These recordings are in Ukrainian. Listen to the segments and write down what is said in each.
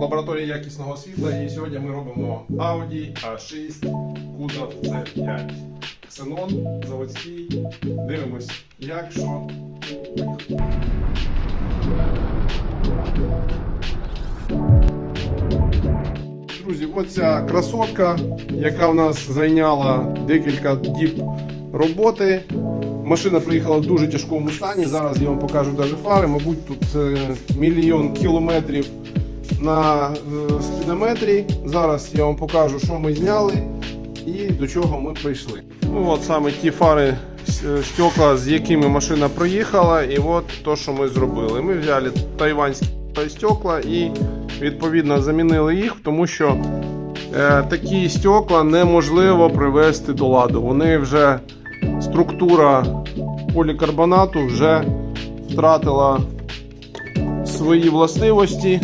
лабораторія якісного світла. І сьогодні ми робимо Audi A6 кузов C5. Ксенон, заводський. Дивимось, як, що. Друзі, оця красотка, яка в нас зайняла декілька діб роботи. Машина приїхала в дуже тяжкому стані. Зараз я вам покажу навіть фари. Мабуть, тут е, мільйон кілометрів на е, спідометрі. Зараз я вам покажу, що ми зняли і до чого ми прийшли. Ну от саме ті фари стекла, з якими машина проїхала, і от то, що ми зробили. Ми взяли тайванські стекла і відповідно замінили їх, тому що е, такі стекла неможливо привести до ладу. Вони вже структура полікарбонату вже втратила свої властивості.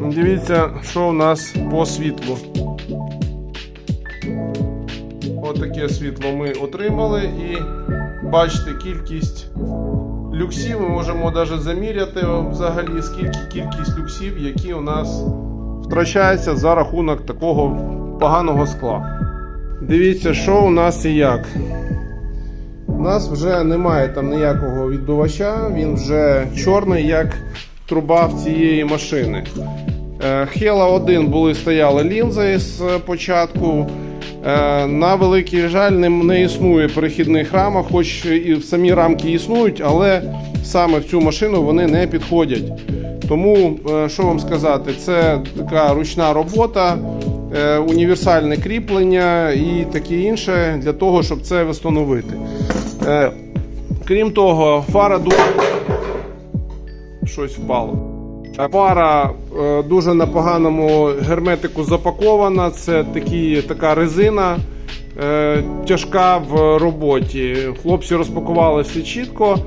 Дивіться, що у нас по світлу. Отаке світло ми отримали і бачите кількість люксів. Ми можемо навіть заміряти взагалі скільки кількість люксів, які у нас втрачаються за рахунок такого поганого скла. Дивіться, що у нас і як. У нас вже немає там ніякого відбивача, він вже чорний, як труба в цієї машини. Е, Хела 1 були стояли лінзи з початку. Е, На великий жаль, не, існує перехідних рамок, хоч і самі рамки існують, але саме в цю машину вони не підходять. Тому, е, що вам сказати, це така ручна робота, універсальне кріплення і таке інше для того, щоб це встановити. Крім того, фара дуже щось впало. Пара е, дуже на поганому герметику запакована. Це такі, така резина е, тяжка в роботі. Хлопці розпакували все чітко.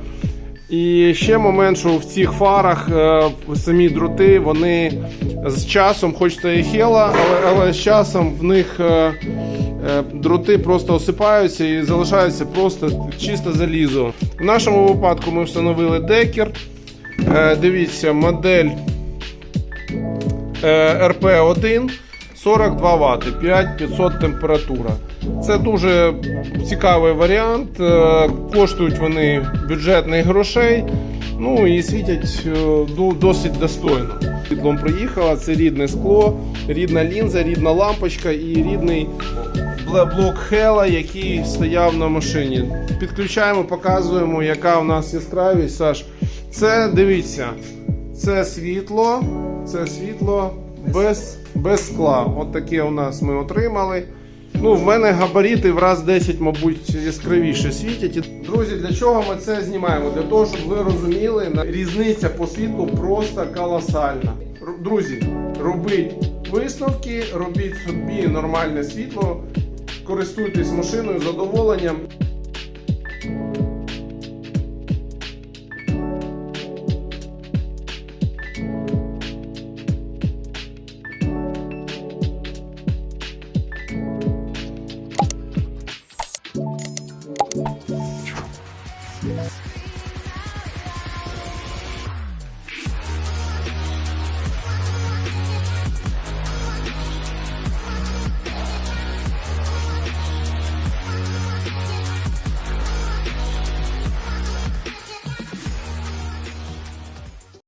І ще момент, що в цих фарах е, самі дроти, вони з часом, хоч це і хела, але, але з часом в них дроти просто осипаються і залишаються просто чисте залізо. В нашому випадку ми встановили декер. Е, Дивіться, модель е, RP1 42 Вт, 5500 температура. Це дуже цікавий варіант. е, Коштують вони бюджетних грошей. Ну і світять е, досить достойно. Світлом приїхала, це рідне скло, рідна лінза, рідна лампочка і рідний блок Хела, який стояв на машині. Підключаємо, показуємо, яка у нас яскравість. Саш, це дивіться, це світло, це світло без, без скла. От таке у нас ми отримали. Ну, в мене габарити в раз 10, мабуть, яскравіше світять. Друзі, для чого ми це знімаємо? Для того, щоб ви розуміли, різниця по світлу просто колосальна. Друзі, робіть висновки, робіть собі нормальне світло, користуйтесь машиною задоволенням.